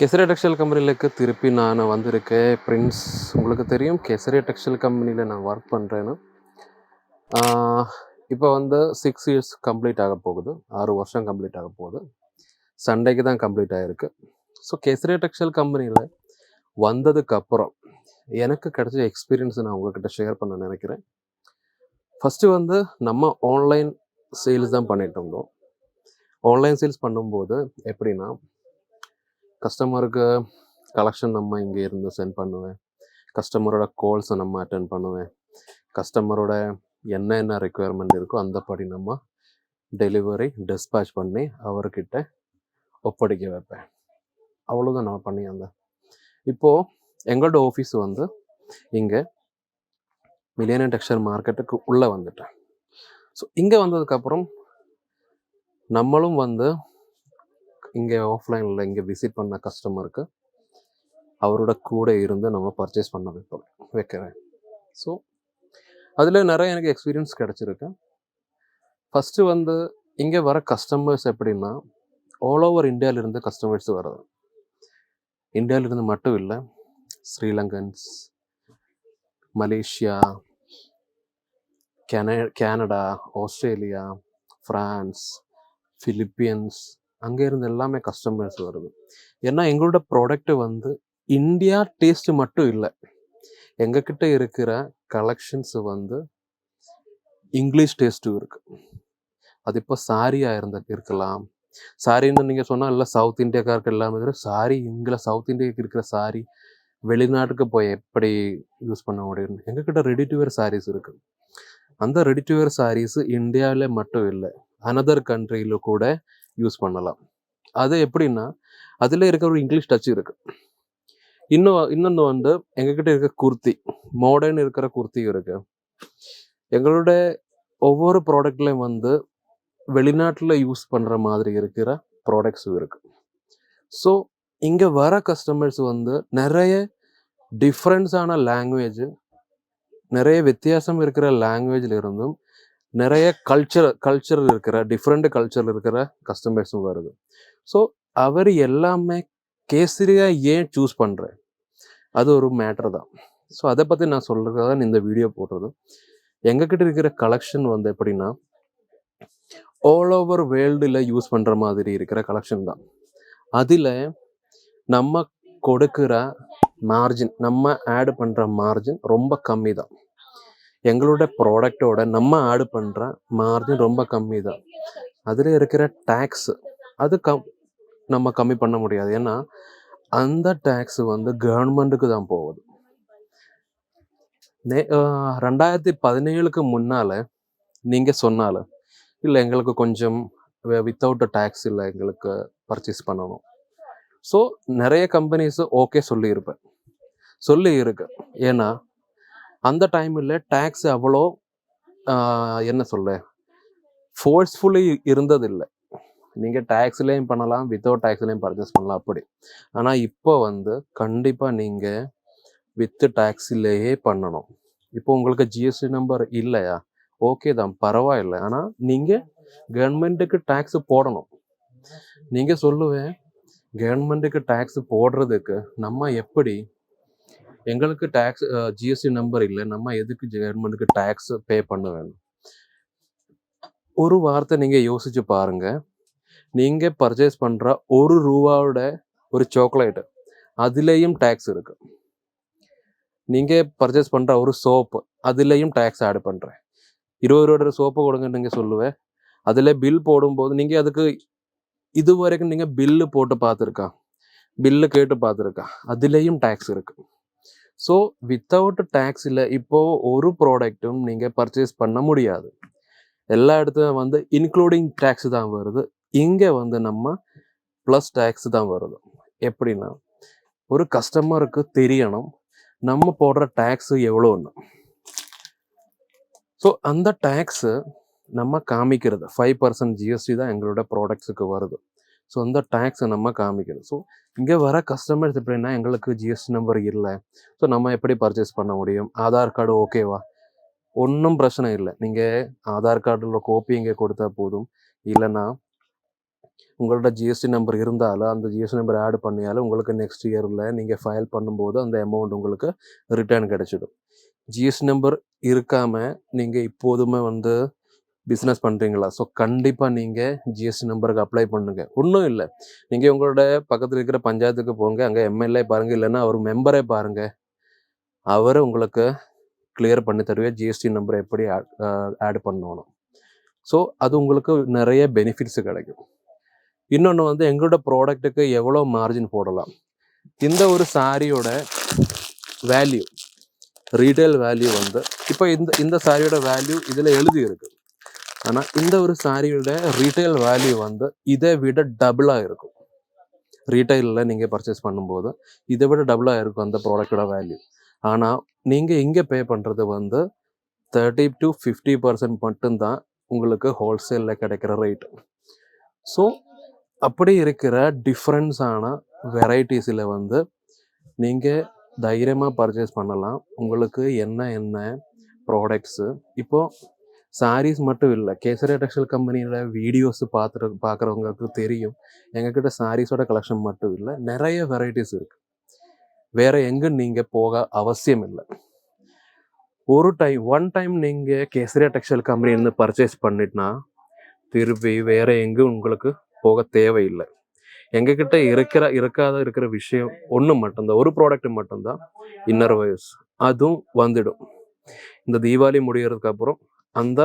கெசரி textile கம்பெனிகளுக்கு திருப்பி நான் வந்திருக்கேன். பிரின்ஸ் உங்களுக்கு தெரியும். கெசரி டெக்ஸ்டைல் கம்பெனியில் நான் ஒர்க் பண்ணுறேன்னு இப்போ வந்து சிக்ஸ் இயர்ஸ் கம்ப்ளீட் ஆக போகுது. ஆறு வருஷம் கம்ப்ளீட் ஆக போகுது. சண்டேக்கு தான் கம்ப்ளீட் ஆகிருக்கு ஸோ கெசரி டெக்ஸ்டைல் கம்பெனியில் வந்ததுக்கப்புறம் எனக்கு கிடைச்ச எக்ஸ்பீரியன்ஸை நான் உங்கள்கிட்ட ஷேர் பண்ண நினைக்கிறேன். ஃபஸ்ட்டு வந்து நம்ம ஆன்லைன் சேல்ஸ் தான் பண்ணிட்டு இருந்தோம். ஆன்லைன் சேல்ஸ் பண்ணும்போது எப்படின்னா கஸ்டமருக்கு கலெக்ஷன் நம்ம இங்கே இருந்து சென்ட் பண்ணுவேன். கஸ்டமரோட கோல்ஸை நம்ம அட்டன் பண்ணுவேன். கஸ்டமரோட என்ன என்ன ரெக்குயர்மெண்ட் இருக்கோ அந்தபடி நம்ம டெலிவரி டிஸ்பேச் பண்ணி அவர்கிட்ட ஒப்படைக்க வைப்பேன். அவ்வளோதான் நான் பண்ணியிருந்தேன். இப்போது எங்களோட ஆஃபீஸ் வந்து இங்கே மில்லியனர் டெக்ஸ்டைல் மார்க்கெட்டுக்கு உள்ளே வந்துட்டேன். ஸோ இங்கே வந்ததுக்கப்புறம் நம்மளும் வந்து இங்கே ஆஃப்லைனில் இங்கே விசிட் பண்ண கஸ்டமருக்கு அவரோட கூட இருந்து நம்ம பர்ச்சேஸ் பண்ண வைப்போம் வைக்கிறேன். ஸோ அதில் நிறைய எனக்கு எக்ஸ்பீரியன்ஸ் கிடச்சிருக்கு. ஃபஸ்ட்டு வந்து இங்கே வர கஸ்டமர்ஸ் எப்படின்னா ஆல் ஓவர் இந்தியாவிலிருந்து கஸ்டமர்ஸ் வர்றது. இந்தியாவிலிருந்து மட்டும் இல்லை ஸ்ரீலங்கன்ஸ் மலேசியா கென கேனடா ஆஸ்திரேலியா ஃப்ரான்ஸ் ஃபிலிப்பியன்ஸ் அங்கேருந்து எல்லாமே கஸ்டமர்ஸ் வருது. ஏன்னா எங்களோட ப்ராடக்ட் வந்து இந்தியா டேஸ்ட் மட்டும் இல்லை. எங்ககிட்ட இருக்கிற கலெக்ஷன்ஸ் வந்து இங்கிலீஷ் டேஸ்ட்டும் இருக்கு. அது இப்போ சாரியாக இருந்த இருக்கலாம். சாரின்னு நீங்கள் சொன்னால் இல்லை சவுத் இந்தியாக்காருக்கு எல்லாமே சாரி இங்கே சவுத் இந்தியாவுக்கு இருக்கிற சாரி வெளிநாட்டுக்கு போய் எப்படி யூஸ் பண்ண முடியும்? எங்ககிட்ட ரெடி டு வேர் சாரீஸ் இருக்கு. அந்த ரெடி டு வேர் சாரீஸ் இந்தியாவில் மட்டும் இல்லை அனதர் கண்ட்ரியில் கூட யூஸ் பண்ணலாம். அது எப்படின்னா அதில் இருக்கிற ஒரு இங்கிலீஷ் டச் இருக்குது இன்னும் இன்னொன்று வந்து எங்ககிட்ட இருக்க குர்த்தி மாடர்ன் இருக்கிற குர்த்தியும் இருக்குது எங்களோட ஒவ்வொரு ப்ராடக்ட்லையும் வந்து வெளிநாட்டில் யூஸ் பண்ணுற மாதிரி இருக்கிற ப்ராடக்ட்ஸும் இருக்குது ஸோ இங்கே வர கஸ்டமர்ஸ் வந்து நிறைய டிஃப்ரெண்ட்ஸான லாங்குவேஜ் நிறைய வித்தியாசம் இருக்கிற லாங்குவேஜில் இருந்தும் நிறைய கல்ச்சர் கல்ச்சர் இருக்கிற டிஃப்ரெண்ட் கல்ச்சர் இருக்கிற கஸ்டமர்ஸும் வருது. ஸோ அவர் எல்லாமே கேசரியாக ஏன் சூஸ் பண்ணுறேன் அது ஒரு மேட்ரு தான். ஸோ அதை பற்றி நான் சொல்கிறதா தான் இந்த வீடியோ போடுறது. எங்ககிட்ட இருக்கிற கலெக்ஷன் வந்து எப்படின்னா ஆல் ஓவர் வேர்ல்டில் யூஸ் பண்ணுற மாதிரி இருக்கிற கலெக்ஷன் தான். அதில் நம்ம கொடுக்குற மார்ஜின் நம்ம ஆட் பண்ணுற மார்ஜின் ரொம்ப கம்மி தான். எங்களோட ப்ராடக்டோட நம்ம ஆடு பண்ணுற மார்ஜின் ரொம்ப கம்மி தான் அதில் இருக்கிற டேக்ஸ் அது கம் நம்ம கம்மி பண்ண முடியாது. ஏன்னா அந்த டேக்ஸ் வந்து கவர்மெண்ட்டுக்கு தான் போகுது. நே ரெண்டாயிரத்தி பதினேழுக்கு முன்னால் நீங்கள் சொன்னால இல்லை எங்களுக்கு கொஞ்சம் வித்தவுட் டேக்ஸ் இல்லை எங்களுக்கு பர்ச்சேஸ் பண்ணணும். ஸோ நிறைய கம்பெனிஸ் ஓகே சொல்லியிருப்பேன். சொல்லி இருக்கு ஏன்னா அந்த டைமில் டேக்ஸ் அவ்வளோ என்ன சொல்ல ஃபோர்ஸ்ஃபுல்லி இருந்ததில்லை. நீங்கள் டேக்ஸ்லேயும் பண்ணலாம் வித்தவுட் டேக்ஸ்லேயும் பர்ச்சேஸ் பண்ணலாம் அப்படி. ஆனால் இப்போ வந்து கண்டிப்பாக நீங்கள் வித்து டேக்ஸிலேயே பண்ணணும். இப்போ உங்களுக்கு ஜிஎஸ்டி நம்பர் இல்லையா? ஓகே தான் பரவாயில்ல. ஆனால் நீங்கள் கவர்மெண்ட்டுக்கு டேக்ஸ் போடணும். நீங்கள் சொல்லுவேன் கவர்மெண்ட்டுக்கு டேக்ஸ் போடுறதுக்கு நம்ம எப்படி எங்களுக்கு டேக்ஸ் ஜிஎஸ்டி நம்பர் இல்லை. நம்ம எதுக்கு கவர்மெண்ட்டுக்கு டேக்ஸ் பே பண்ண வேணும்? ஒரு வார்த்தை நீங்கள் யோசிச்சு பாருங்க. நீங்கள் பர்ச்சேஸ் பண்ணுற ஒரு ரூபாவோட ஒரு சாக்லேட்டு அதுலேயும் டேக்ஸ் இருக்கு. நீங்கள் பர்ச்சேஸ் பண்ணுற ஒரு சோப்பு அதுலேயும் டேக்ஸ் ஆட் பண்ணுறேன் இருபது ரூபா சோப்பு கொடுங்க நீங்கள் சொல்லுவேன் அதில் பில் போடும்போது நீங்கள் அதுக்கு இது வரைக்கும் நீங்கள் பில்லு போட்டு பார்த்துருக்கா? பில்லு கேட்டு பார்த்துருக்கா? அதுலேயும் டேக்ஸ் இருக்கு. ஸோ வித்தவுட் டேக்ஸில் இப்போ ஒரு ப்ராடக்ட்டும் நீங்கள் பர்ச்சேஸ் பண்ண முடியாது. எல்லா இடத்துலையும் வந்து இன்க்ளூடிங் டேக்ஸ் தான் வருது. இங்கே வந்து நம்ம ப்ளஸ் டேக்ஸ் தான் வருது. எப்படின்னா ஒரு கஸ்டமருக்கு தெரியணும் நம்ம போடுற டேக்ஸ் எவ்வளோன்னு ஸோ அந்த டேக்ஸு நம்ம காமிக்கிறது. ஃபைவ் பர்சன்ட் ஜிஎஸ்டி தான் எங்களோட ப்ராடக்ட்ஸுக்கு வருது. ஸோ அந்த டேக்ஸை நம்ம காமிக்கணும் ஸோ இங்கே வர கஸ்டமர்ஸ் எப்படின்னா எங்களுக்கு ஜிஎஸ்டி நம்பர் இல்லை. ஸோ நம்ம எப்படி பர்ச்சேஸ் பண்ண முடியும்? ஆதார் கார்டு ஓகேவா ஒன்றும் பிரச்சனை இல்லை. நீங்கள் ஆதார் கார்டில் கோப்பி இங்கே கொடுத்தா போதும். இல்லைன்னா உங்களோட ஜிஎஸ்டி நம்பர் இருந்தாலும் அந்த ஜிஎஸ்டி நம்பர் ஆட் பண்ணியாலும் உங்களுக்கு நெக்ஸ்ட் இயரில் நீங்கள் ஃபைல் பண்ணும்போது அந்த அமௌண்ட் உங்களுக்கு ரிட்டர்ன் கிடைச்சிடும். ஜிஎஸ்டி நம்பர் இருக்காமல் நீங்கள் இப்போதுமே வந்து பிஸ்னஸ் பண்ணுறீங்களா ஸோ கண்டிப்பாக நீங்கள் ஜிஎஸ்டி நம்பருக்கு அப்ளை பண்ணுங்கள் ஒன்றும் இல்லை. நீங்கள் உங்களோட பக்கத்தில் இருக்கிற பஞ்சாயத்துக்கு போங்க. அங்கே எம்எல்ஏ பாருங்கள் இல்லைன்னா அவர் மெம்பரே பாருங்கள் அவர் உங்களுக்கு கிளியர் பண்ணி தருவே ஜிஎஸ்டி நம்பர் எப்படி ஆட் பண்ணணும். ஸோ அது உங்களுக்கு நிறைய பெனிஃபிட்ஸ் கிடைக்கும். இன்னொன்று வந்து எங்களோட ப்ராடக்ட்டுக்கு எவ்வளோ மார்ஜின் போடலாம். இந்த ஒரு சாரியோட வேல்யூ ரீட்டைல் வேல்யூ வந்து இப்போ இந்த இந்த சாரியோட வேல்யூ இதில் எழுதி இருக்குது ஆனால் இந்த ஒரு சாரியோட ரீட்டைல் வேல்யூ வந்து இதை விட டபுளாக இருக்கும். ரீட்டைலில் நீங்கள் பர்ச்சேஸ் பண்ணும்போது இதை விட டபுளாக இருக்கும் அந்த ப்ராடக்டோட வேல்யூ ஆனால் நீங்கள் இங்கே பே பண்ணுறது வந்து தேர்ட்டி டு ஃபிஃப்டி பர்சன்ட் மட்டும்தான் உங்களுக்கு ஹோல்சேலில் கிடைக்கிற ரேட் ஸோ அப்படி இருக்கிற டிஃப்ரென்ஸான வெரைட்டிஸில் வந்து நீங்கள் தைரியமாக பர்ச்சேஸ் பண்ணலாம். உங்களுக்கு என்ன என்ன ப்ராடக்ட்ஸு இப்போது சாரீஸ் மட்டும் இல்லை. கேசரி டெக்ஸ்டைல் கம்பெனியோட வீடியோஸ் பார்த்துட்டு பார்க்குறவங்களுக்கு தெரியும். எங்ககிட்ட சாரீஸோட கலெக்ஷன் மட்டும் இல்லை. நிறைய வெரைட்டிஸ் இருக்குது வேறு எங்கே நீங்கள் போக அவசியம் இல்லை. ஒரு டைம் ஒன் டைம் நீங்கள் கேசரியா டெக்ஸ்டைல் கம்பெனிலேருந்து பர்ச்சேஸ் பண்ணிட்டுனா திருப்பி வேறு எங்கும் உங்களுக்கு போக தேவையில்லை. எங்ககிட்ட இருக்கிற இருக்காத இருக்கிற விஷயம் ஒன்று மட்டும்தான். ஒரு ப்ராடக்ட் மட்டும்தான். இன்னர் வயர்ஸ் அதுவும் வந்துடும். இந்த தீபாவளி முடியறதுக்கு அப்புறம் அந்த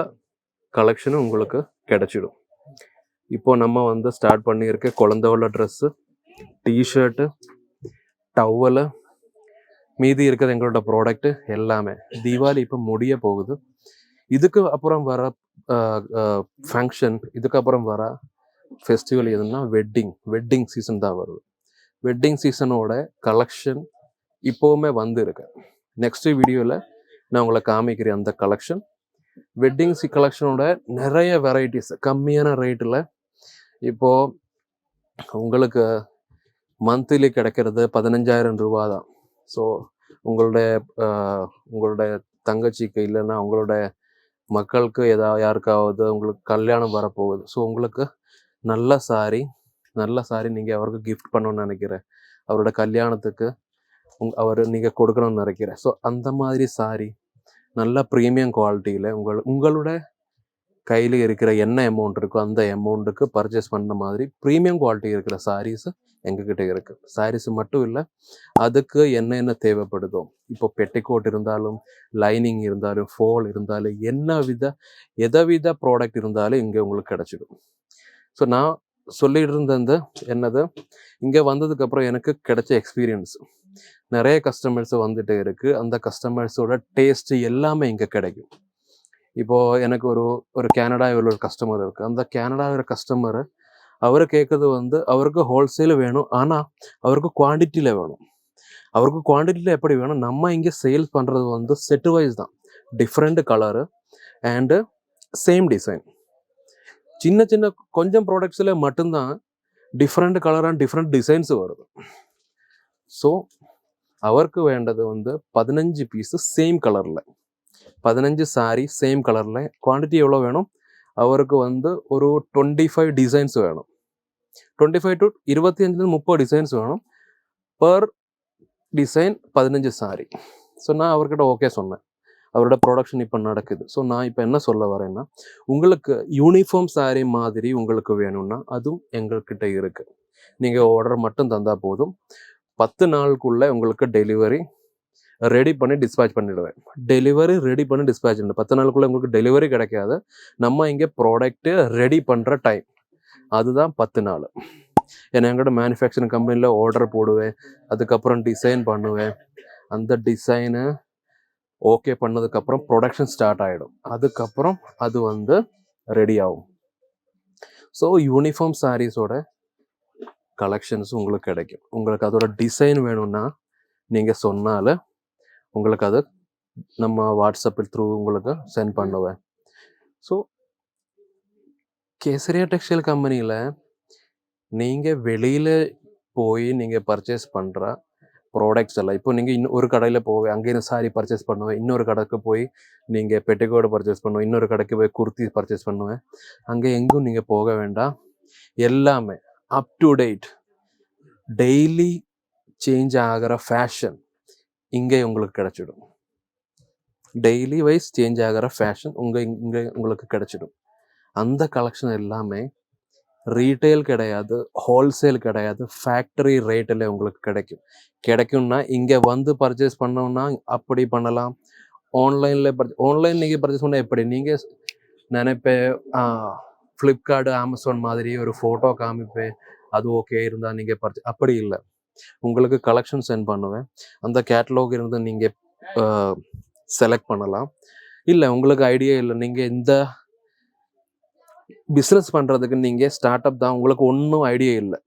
கலெக்ஷனும் உங்களுக்கு கிடச்சிடும். இப்போ நம்ம வந்து ஸ்டார்ட் பண்ணியிருக்க குழந்தையோட ட்ரெஸ்ஸு டிஷர்ட்டு டவலு மீதி இருக்கிறது எங்களோட ப்ராடக்ட் எல்லாமே. தீபாவளி இப்போ முடிய போகுது. இதுக்கு அப்புறம் வர ஃபங்க்ஷன் இதுக்கப்புறம் வர ஃபெஸ்டிவல் எதுன்னா வெட்டிங் வெட்டிங் சீசன் தான் வருது. வெட்டிங் சீசனோட கலெக்ஷன் இப்போவுமே வந்து இருக்கு நெக்ஸ்ட் வீடியோவில் நான் உங்களை காமிக்கிறேன் அந்த கலெக்ஷன் வெட்டிங் கலெக்ஷனோட நிறைய வெரைட்டிஸ் கம்மியான ரேட்டில் இப்போது உங்களுக்கு மந்த்லி கிடைக்கிறது பதினஞ்சாயிரம் ரூபா தான் ஸோ உங்களுடைய ஆஹ், உங்களுடைய தங்கச்சிக்கு இல்லைன்னா உங்களுடைய மக்களுக்கு ஏதாவது யாருக்காவது உங்களுக்கு கல்யாணம் வரப்போகுது. ஸோ உங்களுக்கு நல்ல சாரி நல்ல சாரி நீங்கள் அவருக்கு கிஃப்ட் பண்ணணும்னு நினைக்கிறேன். அவரோட கல்யாணத்துக்கு உங் அவர் நீங்கள் கொடுக்கணும்னு நினைக்கிறேன். ஸோ அந்த மாதிரி சாரி நல்ல ப்ரீமியம் குவாலிட்டியில் உங்கள் உங்களோட கையில் இருக்கிற என்ன அமௌண்ட் இருக்கோ அந்த அமௌண்ட்டுக்கு பர்ச்சேஸ் பண்ண மாதிரி ப்ரீமியம் குவாலிட்டி இருக்கிற சாரீஸு எங்ககிட்ட இருக்குது சாரீஸ் மட்டும் இல்லை அதுக்கு என்னென்ன தேவைப்படுதோ இப்போ பெட்டிக்கோட் இருந்தாலும் லைனிங் இருந்தாலும் ஃபோல் இருந்தாலும் என்ன வித எதவித ப்ராடக்ட் இருந்தாலும் இங்கே உங்களுக்கு கிடச்சிடும். ஸோ நான் சொல்லிட்டு இருந்தது என்னது? இங்கே வந்ததுக்கப்புறம் எனக்கு கிடைச்ச எக்ஸ்பீரியன்ஸ் நிறைய கஸ்டமர்ஸ் வந்துட்டு இருக்குது அந்த கஸ்டமர்ஸோட டேஸ்ட்டு எல்லாமே இங்கே கிடைக்கும். இப்போ எனக்கு ஒரு ஒரு கேனடாவில் ஒரு கஸ்டமர் இருக்குது அந்த கேனடாவில் கஸ்டமர் அவர் கேட்கறது வந்து அவருக்கு ஹோல்சேல் வேணும். ஆனால் அவருக்கு குவான்டிட்டியில் வேணும். அவருக்கு குவான்டிட்டியில் எப்படி வேணும்? நம்ம இங்கே சேல்ஸ் பண்ணுறது வந்து செட்டு வைஸ் தான். Different colour and same design சின்ன சின்ன கொஞ்சம் ப்ராடக்ட்ஸில் மட்டும்தான் டிஃப்ரெண்ட் கலரான டிஃப்ரெண்ட் டிசைன்ஸ் வருது. ஸோ அவருக்கு வேண்டது வந்து பதினஞ்சு பீஸு சேம் கலரில் பதினஞ்சு சாரி சேம் கலரில் குவான்டிட்டி எவ்வளோ வேணும்? அவருக்கு வந்து ஒரு டுவெண்ட்டி ஃபைவ் டிசைன்ஸ் வேணும். டுவெண்ட்டி ஃபைவ் டு இருபத்தி அஞ்சுலேருந்து முப்பது டிசைன்ஸ் வேணும். பர் டிசைன் பதினஞ்சு சாரி ஸோ நான் அவர்கிட்ட ஓகே சொன்னேன். அவரோட ப்ரொடக்ஷன் இப்போ நடக்குது. ஸோ நான் இப்போ என்ன சொல்ல வரேன்னா உங்களுக்கு யூனிஃபார்ம் சாரீ மாதிரி உங்களுக்கு வேணும்னா அதுவும் எங்கள்கிட்ட இருக்குது நீங்கள் ஆர்டர் மட்டும் தந்தால் போதும். பத்து நாளுக்குள்ளே உங்களுக்கு டெலிவரி ரெடி பண்ணி டிஸ்பேச் பண்ணிடுவேன். டெலிவரி ரெடி பண்ணி டிஸ்பேச் பண்ணு. பத்து நாளுக்குள்ளே உங்களுக்கு டெலிவரி கிடைக்காது. நம்ம இங்கே ப்ராடக்ட்டு ரெடி பண்ணுற டைம் அதுதான் பத்து நாள். ஏன்னா எங்களோட மேனுஃபேக்சரிங் கம்பெனியில் ஆர்டர் போடுவேன். அதுக்கப்புறம் டிசைன் பண்ணுவேன். அந்த டிசைனு ஓகே பண்ணதுக்கப்புறம் ப்ரொடக்ஷன் ஸ்டார்ட் ஆகிடும் அதுக்கப்புறம் அது வந்து ரெடி ஆகும். ஸோ யூனிஃபார்ம் சாரீஸோட கலெக்ஷன்ஸ் உங்களுக்கு கிடைக்கும். உங்களுக்கு அதோட டிசைன் வேணும்னா நீங்கள் சொன்னால உங்களுக்கு அது நம்ம வாட்ஸ்அப்பில் த்ரூ உங்களுக்கு சென்ட் பண்ணுவேன். ஸோ கேசரியா டெக்ஸ்டைல் கம்பெனியில் நீங்கள் வெளியில் போய் நீங்கள் பர்ச்சேஸ் பண்ணுற ப்ராடக்ட்ஸ் எல்லாம். இப்போ நீங்கள் இன்னும் ஒரு கடையில் போவேன் அங்கேயும் சாரி பர்ச்சேஸ் பண்ணுவேன். இன்னொரு கடைக்கு போய் நீங்கள் பெட்டிக்கோடு பர்ச்சேஸ் பண்ணுவேன். இன்னொரு கடைக்கு போய் குர்த்தி பர்ச்சேஸ் பண்ணுவேன். அங்கே எங்கும் நீங்கள் போக வேண்டாம். எல்லாமே up to date daily change ஆகிற ஃபேஷன் இங்கே உங்களுக்கு கிடச்சிடும். டெய்லி வைஸ் சேஞ்ச் ஆகிற ஃபேஷன் உங்கள் இங்கே உங்களுக்கு கிடச்சிடும். அந்த கலெக்ஷன் எல்லாமே ரீட்டைல் கிடையாது ஹோல்சேல் கிடையாது ஃபேக்டரி ரேட்டில் உங்களுக்கு கிடைக்கும். கிடைக்கும்னா இங்கே வந்து பர்ச்சேஸ் பண்ணோம்னா அப்படி பண்ணலாம். ஆன்லைனில் பர்ச்சே ஆன்லைன் நீங்கள் பர்ச்சேஸ் பண்ணால் எப்படி? நீங்கள் நினைப்பேன் ஃப்ளிப்கார்ட் அமேசான் மாதிரி ஒரு ஃபோட்டோ காமிப்பேன் அது ஓகே இருந்தால் நீங்கள் பர்ச்சே அப்படி இல்லை. உங்களுக்கு கலெக்ஷன் சென்ட் பண்ணுவேன். அந்த கேட்டலாக் இருந்து நீங்கள் செலக்ட் பண்ணலாம். இல்லை உங்களுக்கு ஐடியா இல்லை நீங்கள் இந்த பிஸ்னஸ் பண்ணுறதுக்கு நீங்கள் ஸ்டார்ட் அப் தான். உங்களுக்கு ஒன்றும் ஐடியா இல்லை.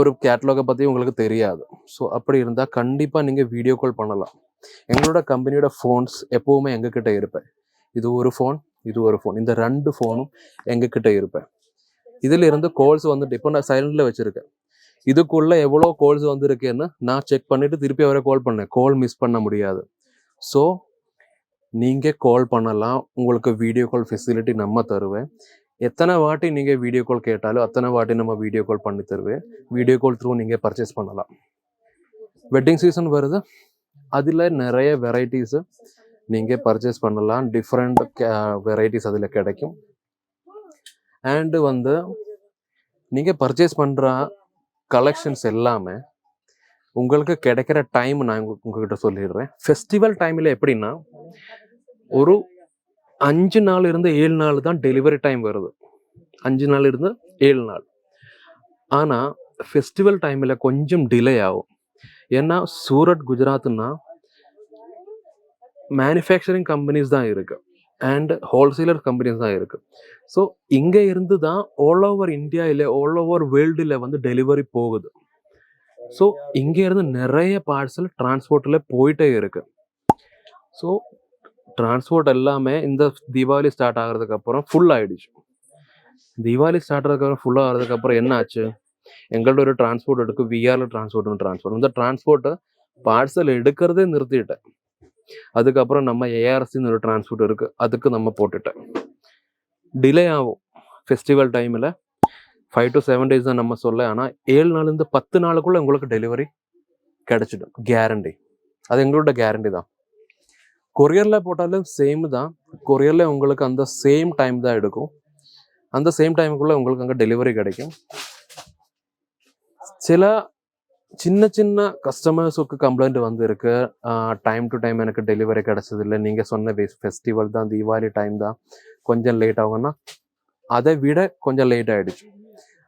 ஒரு கேட்லாகை பற்றி உங்களுக்கு தெரியாது. ஸோ அப்படி இருந்தால் கண்டிப்பாக நீங்கள் வீடியோ கால் பண்ணலாம். எங்களோட கம்பெனியோட ஃபோன்ஸ் எப்போவுமே எங்ககிட்ட இருப்பேன். இது ஒரு ஃபோன் இது ஒரு ஃபோன் இந்த ரெண்டு ஃபோனும் எங்ககிட்ட இருப்பேன். இதில் இருந்து கால்ஸ் வந்துட்டு இப்போ நான் சைலண்டில் வச்சுருக்கேன். இதுக்குள்ளே எவ்வளோ கால்ஸ் வந்துருக்கேன்னு நான் செக் பண்ணிவிட்டு திருப்பி அவரை கால் பண்ணேன். கால் மிஸ் பண்ண முடியாது. ஸோ நீங்கள் கால் பண்ணலாம். உங்களுக்கு வீடியோ கால் ஃபெசிலிட்டி நம்ம தருவேன். எத்தனை வாட்டி நீங்கள் வீடியோ கால் கேட்டாலும் அத்தனை வாட்டி நம்ம வீடியோ கால் பண்ணி தருவேன். வீடியோ கால் த்ரூ நீங்கள் பர்ச்சேஸ் பண்ணலாம். வெட்டிங் சீசன் வருது. அதில் நிறைய வெரைட்டிஸு நீங்கள் பர்ச்சேஸ் பண்ணலாம். டிஃப்ரெண்ட் வெரைட்டிஸ் அதில் கிடைக்கும். அண்டு வந்து நீங்கள் பர்ச்சேஸ் பண்ணுற கலெக்ஷன்ஸ் எல்லாமே உங்களுக்கு கிடைக்கிற டைம் நான் உங்ககிட்ட சொல்லிடுறேன். ஃபெஸ்டிவல் டைமில் எப்படின்னா ஒரு அஞ்சு நாள் இருந்து ஏழு நாள் தான் டெலிவரி டைம் வருது. அஞ்சு நாள் இருந்து ஏழு நாள். ஆனால் ஃபெஸ்டிவல் டைமில் கொஞ்சம் டிலே ஆகும். ஏன்னா சூரத் குஜராத்னா மேனுஃபேக்சரிங் கம்பெனிஸ் தான் இருக்குது அண்ட் ஹோல்சேலர் கம்பெனிஸ் தான் இருக்குது ஸோ இங்கே இருந்து தான் ஆல் ஓவர் இந்தியாவில் ஆல் ஓவர் வேர்ல்டில் வந்து டெலிவரி போகுது. ஸோ இங்கே இருந்து நிறைய பார்சல் டிரான்ஸ்போர்ட்டில் போயிட்டே இருக்குது ஸோ டிரான்ஸ்போர்ட் எல்லாமே இந்த தீபாவளி ஸ்டார்ட் ஆகிறதுக்கு அப்புறம் ஃபுல் ஆகிடுச்சு தீபாவளி ஸ்டார்ட் ஆகிறதுக்கு ஃபுல்லாக ஆகிறதுக்கு அப்புறம் என்ன ஆச்சு? எங்கள்ட்ட ஒரு டிரான்ஸ்போர்ட் எடுக்கும் விஆரில் டிரான்ஸ்போர்ட் டிரான்ஸ்போர்ட் இந்த டிரான்ஸ்போர்ட்டை பார்சல் எடுக்கிறதே நிறுத்திட்டேன். அதுக்கப்புறம் நம்ம ஏஆர்சின்னு ஒரு டிரான்ஸ்போர்ட் இருக்குது அதுக்கு நம்ம போட்டுட்டேன். டிலே ஆகும். ஃபெஸ்டிவல் டைமில் ஃபைவ் டு செவன் டேஸ் தான் நம்ம சொல்ல ஆனால் ஏழு நாள்லேருந்து பத்து நாளுக்குள்ளே உங்களுக்கு டெலிவரி கிடச்சிடும். கேரண்டி அது எங்களோட கேரண்டி தான். கொரியரில் போட்டாலும் சேம் தான். கொரியரில் உங்களுக்கு அந்த சேம் டைம் தான் எடுக்கும். அந்த சேம் டைமுக்குள்ளே உங்களுக்கு அங்கே டெலிவரி கிடைக்கும். சில சின்ன சின்ன கஸ்டமர்ஸுக்கு கம்ப்ளைண்ட் வந்திருக்கு. டைம் டு டைம் எனக்கு டெலிவரி கிடச்சதில்லை. நீங்கள் சொன்ன ஃபெஸ்டிவல் தான் தீபாவளி டைம் தான். கொஞ்சம் லேட் ஆகும்னா அதை விட கொஞ்சம் லேட் ஆகிடுச்சு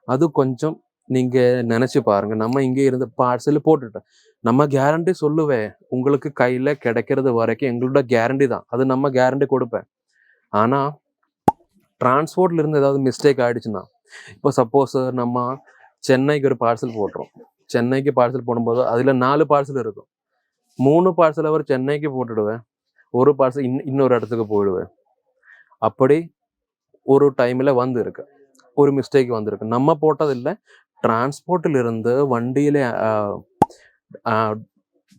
அது கொஞ்சம் நீங்கள் நினச்சி பாருங்க. நம்ம இங்கே இருந்து பார்சல் போட்டுட்டோம். நம்ம கேரண்டி சொல்லுவேன். உங்களுக்கு கையில் கிடைக்கிறது வரைக்கும் எங்களோட கேரண்டி தான். அது நம்ம கேரண்டி கொடுப்பேன். ஆனால் டிரான்ஸ்போர்ட்ல இருந்து ஏதாவது மிஸ்டேக் ஆயிடுச்சுன்னா இப்போ சப்போஸ் நம்ம சென்னைக்கு ஒரு பார்சல் போடுறோம். சென்னைக்கு பார்சல் போடும்போது அதில் நாலு பார்சல் இருக்கும். மூணு பார்சல் அவர் சென்னைக்கு போட்டுடுவேன். ஒரு பார்சல் இன் இன்னொரு இடத்துக்கு போயிடுவேன். அப்படி ஒரு டைமில் வந்து இருக்கு ஒரு மிஸ்டேக் வந்திருக்கு. நம்ம போட்டதில்லை. டிரான்ஸ்போர்ட்டிலிருந்து வண்டியில்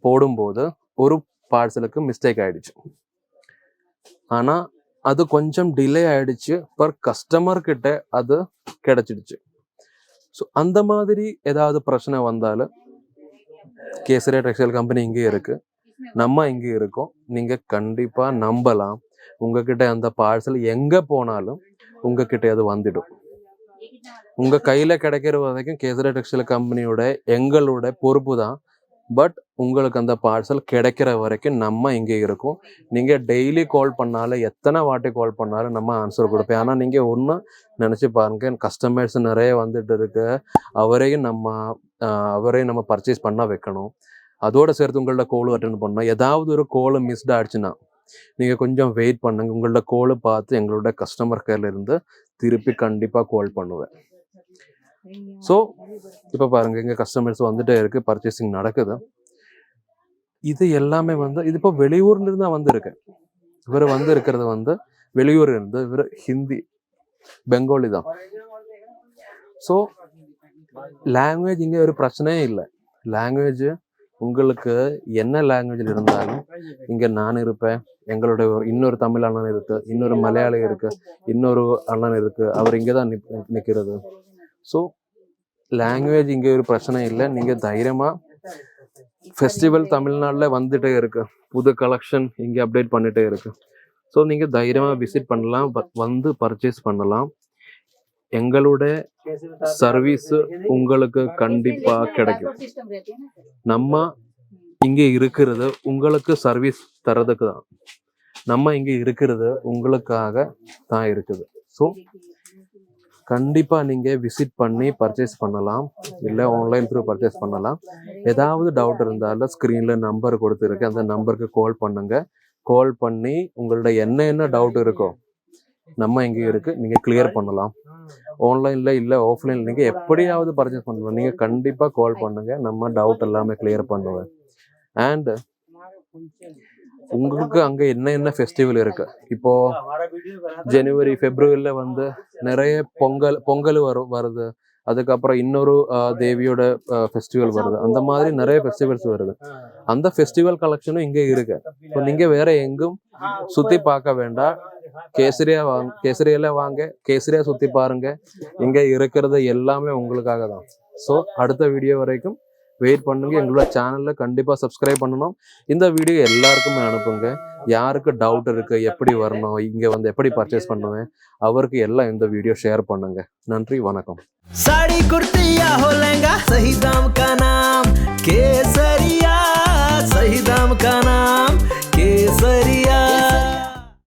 போடும்போது ஒரு பார்சலுக்கு மிஸ்டேக் ஆயிடுச்சு. ஆனால் அது கொஞ்சம் டிலே ஆயிடுச்சு. பர் கஸ்டமர் கிட்ட அது கிடச்சிடுச்சு. ஸோ அந்த மாதிரி ஏதாவது பிரச்சனை வந்தாலும் கேசரி டெக்ஸ்டைல் கம்பெனி இங்கே இருக்கு. நம்ம இங்கே இருக்கோம். நீங்க கண்டிப்பா நம்பலாம். உங்ககிட்ட அந்த பார்சல் எங்க போனாலும் உங்ககிட்ட அது வந்துடும். உங்க கையில கிடைக்கிற வரைக்கும் கேசரி டெக்ஸ்டைல் கம்பெனியோட எங்களோட பொறுப்பு தான். பட் உங்களுக்கு அந்த பார்சல் கிடைக்கிற வரைக்கும் நம்ம இங்கே இருக்கோம். நீங்கள் டெய்லி கால் பண்ணாலும் எத்தனை வாட்டி கால் பண்ணாலும் நம்ம ஆன்சர் கொடுப்பேன். ஆனால் நீங்கள் ஒன்று நினச்சி பாருங்க. கஸ்டமர்ஸ் நிறைய வந்துட்டு இருக்கு. அவரையும் நம்ம அவரையும் நம்ம பர்ச்சேஸ் பண்ண வைக்கணும். அதோட சேர்த்து உங்களோட கோல் அட்டன் பண்ணோம் ஏதாவது ஒரு கோல் மிஸ்ட் ஆயிடுச்சுன்னா நீங்க கொஞ்சம் வெயிட் பண்ணுங்க. உங்களோட கோலை பார்த்து எங்களோட கஸ்டமர் கேர்லேருந்து திருப்பி கண்டிப்பாக கால் பண்ணுவேன். ஸோ இப்போ பாருங்க இங்க கஸ்டமர்ஸ் வந்துட்டே இருக்கு பர்ச்சேசிங் நடக்குது. இது எல்லாமே வந்து இது இப்போ வெளியூர்ல இருந்து தான் வந்திருக்கு. இவர் வந்து இருக்கிறது வந்து வெளியூர் இருந்து இவர் ஹிந்தி பெங்காலி தான். ஸோ லாங்குவேஜ் இங்கே ஒரு பிரச்சனையே இல்லை. லாங்குவேஜ் உங்களுக்கு என்ன லாங்குவேஜில் இருந்தாலும் இங்கே நான் இருப்பேன் எங்களோட ஒரு இன்னொரு தமிழ் அண்ணன் இருக்கு இன்னொரு மலையாளி இருக்கு இன்னொரு அண்ணன் இருக்கு அவர் இங்கே தான் நிக் நிற்கிறது ஸோ லாங்குவேஜ் இங்கே ஒரு பிரச்சனை இல்லை. நீங்கள் தைரியமாக ஃபெஸ்டிவல் தமிழ்நாட்டில் வந்துகிட்டே இருக்கு. புது கலெக்ஷன் இங்கே அப்டேட் பண்ணிகிட்டே இருக்கு. ஸோ நீங்கள் தைரியமாக விசிட் பண்ணலாம். வந்து பர்ச்சேஸ் பண்ணலாம். எங்களோட சர்வீஸ் உங்களுக்கு கண்டிப்பாக கிடைக்கும். நம்ம இங்கே இருக்கிறது உங்களுக்கு சர்வீஸ் தரதுக்கு தான். நம்ம இங்கே இருக்கிறது உங்களுக்காக தான் இருக்குது. ஸோ கண்டிப்பாக நீங்கள் விசிட் பண்ணி பர்ச்சேஸ் பண்ணலாம். இல்லை ஆன்லைன் த்ரூ பர்ச்சேஸ் பண்ணலாம். ஏதாவது டவுட் இருந்தாலும் ஸ்க்ரீனில் நம்பர் கொடுத்துருக்கு. அந்த நம்பருக்கு கால் பண்ணுங்கள் கால் பண்ணி உங்கள்ட்ட என்ன என்ன டவுட் இருக்கோ நம்ம இங்கே இருக்குது நீங்கள் கிளியர் பண்ணலாம். ஆன்லைனில் இல்லை ஆஃப்லைனில் நீங்கள் எப்படியாவது பர்ச்சேஸ் பண்ணலாம். நீங்கள் கண்டிப்பாக கால் பண்ணுங்கள் நம்ம டவுட் எல்லாமே கிளியர் பண்ணுவேன். அண்ட் உங்களுக்கு அங்க என்ன என்ன ஃபெஸ்டிவல் இருக்கு? இப்போ ஜனவரி பிப்ரவரியில வந்து நிறைய பொங்கல் பொங்கல் வரும் வருது. அதுக்கப்புறம் இன்னொரு தேவியோட ஃபெஸ்டிவல் வருது. அந்த மாதிரி நிறைய ஃபெஸ்டிவல்ஸ் வருது. அந்த ஃபெஸ்டிவல் கலெக்ஷனும் இங்க இருக்கு. இப்போ நீங்க வேற எங்கும் சுத்தி பார்க்க வேண்டாம். கேசரியா வாங்க கேசரியில வாங்க. கேசரியா சுத்தி பாருங்க. இங்க இருக்கிறது எல்லாமே உங்களுக்காக தான். ஸோ அடுத்த வீடியோ வரைக்கும் வெயிட் பண்ணுங்க. எங்களோட சேனலில் கண்டிப்பாக சப்ஸ்கிரைப் பண்ணணும். இந்த வீடியோ எல்லாருக்குமே அனுப்புங்க. யாருக்கு டவுட் இருக்குது எப்படி வரணும் இங்கே வந்து எப்படி பர்ச்சேஸ் பண்ணுவேன் அவருக்கு எல்லாம் இந்த வீடியோ ஷேர் பண்ணுங்க. நன்றி வணக்கம். साड़ी कुर्तिया हो लहंगा सही दाम का नाम केसरिया।